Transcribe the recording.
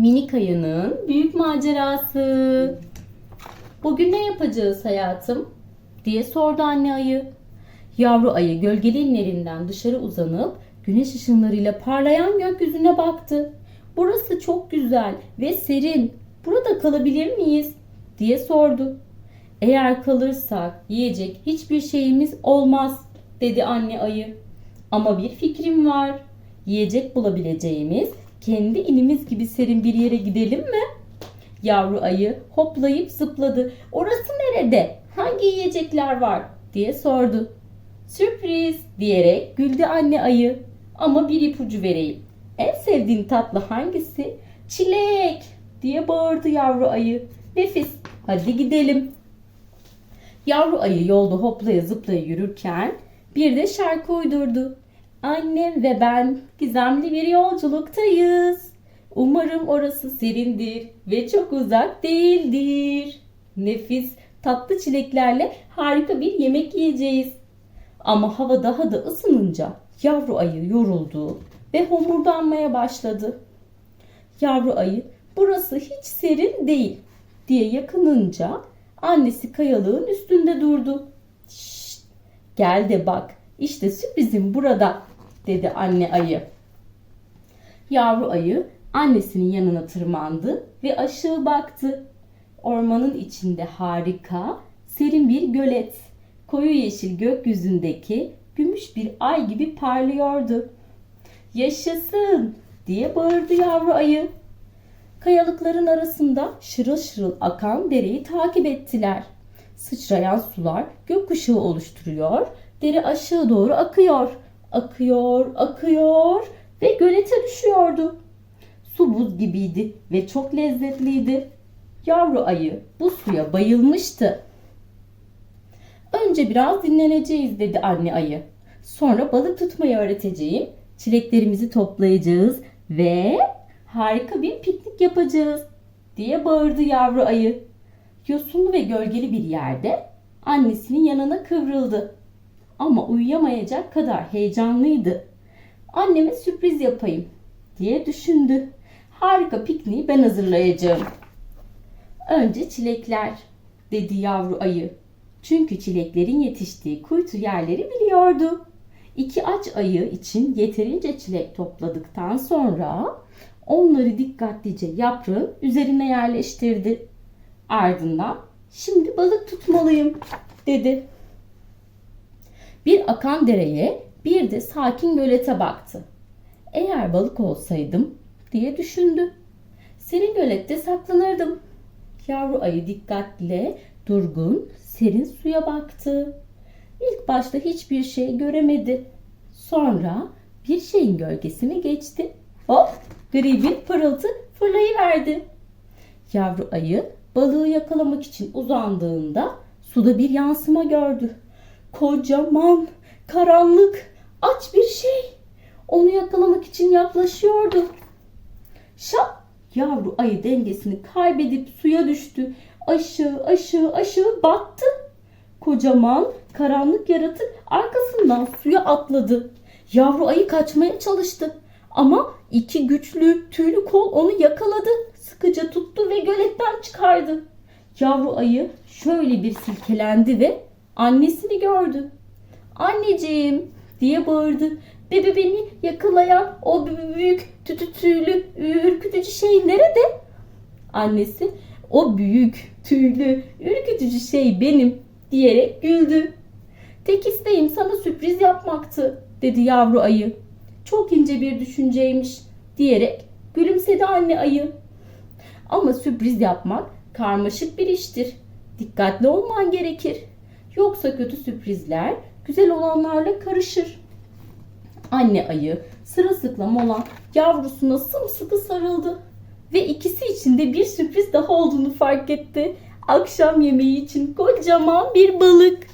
Minik ayının büyük macerası. Bugün ne yapacağız hayatım? diye sordu anne ayı. Yavru ayı gölgeli inlerinden dışarı uzanıp güneş ışınlarıyla parlayan gökyüzüne baktı. Burası çok güzel ve serin. Burada kalabilir miyiz? diye sordu. Eğer kalırsak yiyecek hiçbir şeyimiz olmaz dedi anne ayı. Ama bir fikrim var. Yiyecek bulabileceğimiz kendi inimiz gibi serin bir yere gidelim mi? Yavru ayı hoplayıp zıpladı. Orası nerede? Hangi yiyecekler var? diye sordu. Sürpriz diyerek güldü anne ayı. Ama bir ipucu vereyim. En sevdiğin tatlı hangisi? Çilek diye bağırdı yavru ayı. Nefis. Hadi gidelim. Yavru ayı yolda hoplaya zıplaya yürürken bir de şarkı uydurdu. Annem ve ben gizemli bir yolculuktayız. Umarım orası serindir ve çok uzak değildir. Nefis tatlı çileklerle harika bir yemek yiyeceğiz. Ama hava daha da ısınınca yavru ayı yoruldu ve homurdanmaya başladı. Yavru ayı burası hiç serin değil diye yakınınca annesi kayalığın üstünde durdu. Şşt, gel de bak işte sürprizim burada dedi anne ayı. Yavru ayı annesinin yanına tırmandı ve aşağı baktı. Ormanın içinde harika, serin bir gölet. Koyu yeşil gökyüzündeki gümüş bir ay gibi parlıyordu. Yaşasın diye bağırdı yavru ayı. Kayalıkların arasında şırıl şırıl akan dereyi takip ettiler. Sıçrayan sular gökkuşağı oluşturuyor, dere aşağı doğru akıyor. Akıyor, akıyor ve gölete düşüyordu. Su buz gibiydi ve çok lezzetliydi. Yavru ayı bu suya bayılmıştı. Önce biraz dinleneceğiz dedi anne ayı. Sonra balık tutmayı öğreteceğim. Çileklerimizi toplayacağız ve harika bir piknik yapacağız diye bağırdı yavru ayı. Yosunlu ve gölgeli bir yerde annesinin yanına kıvrıldı. Ama uyuyamayacak kadar heyecanlıydı. Anneme sürpriz yapayım diye düşündü. Harika pikniği ben hazırlayacağım. Önce çilekler dedi yavru ayı. Çünkü çileklerin yetiştiği kuytu yerleri biliyordu. İki aç ayı için yeterince çilek topladıktan sonra onları dikkatlice yaprağın üzerine yerleştirdi. Ardından şimdi balık tutmalıyım dedi. Bir akan dereye bir de sakin gölete baktı. Eğer balık olsaydım diye düşündü. Senin gölette saklanırdım. Yavru ayı dikkatle durgun, serin suya baktı. İlk başta hiçbir şey göremedi. Sonra bir şeyin gölgesini geçti. Hop! Gri bir pırıltı fırlayıverdi. Yavru ayı balığı yakalamak için uzandığında suda bir yansıma gördü. Kocaman, karanlık, aç bir şey. Onu yakalamak için yaklaşıyordu. Şap! Yavru ayı dengesini kaybedip suya düştü. Aşağı aşağı aşağı battı. Kocaman karanlık yaratık arkasından suya atladı. Yavru ayı kaçmaya çalıştı. Ama iki güçlü tüylü kol onu yakaladı. Sıkıca tuttu ve göletten çıkardı. Yavru ayı şöyle bir silkelendi ve annesini gördü. Anneciğim diye bağırdı. Bebe beni yakalayan o büyük tütü ürkütücü şey nerede? Annesi o büyük tüylü ürkütücü şey benim diyerek güldü. Tek isteğim sana sürpriz yapmaktı dedi yavru ayı. Çok ince bir düşünceymiş diyerek gülümsedi anne ayı. Ama sürpriz yapmak karmaşık bir iştir. Dikkatli olman gerekir. Yoksa kötü sürprizler güzel olanlarla karışır. Anne ayı sırılsıklam olan yavrusuna sımsıkı sarıldı. Ve ikisi için de bir sürpriz daha olduğunu fark etti. Akşam yemeği için kocaman bir balık.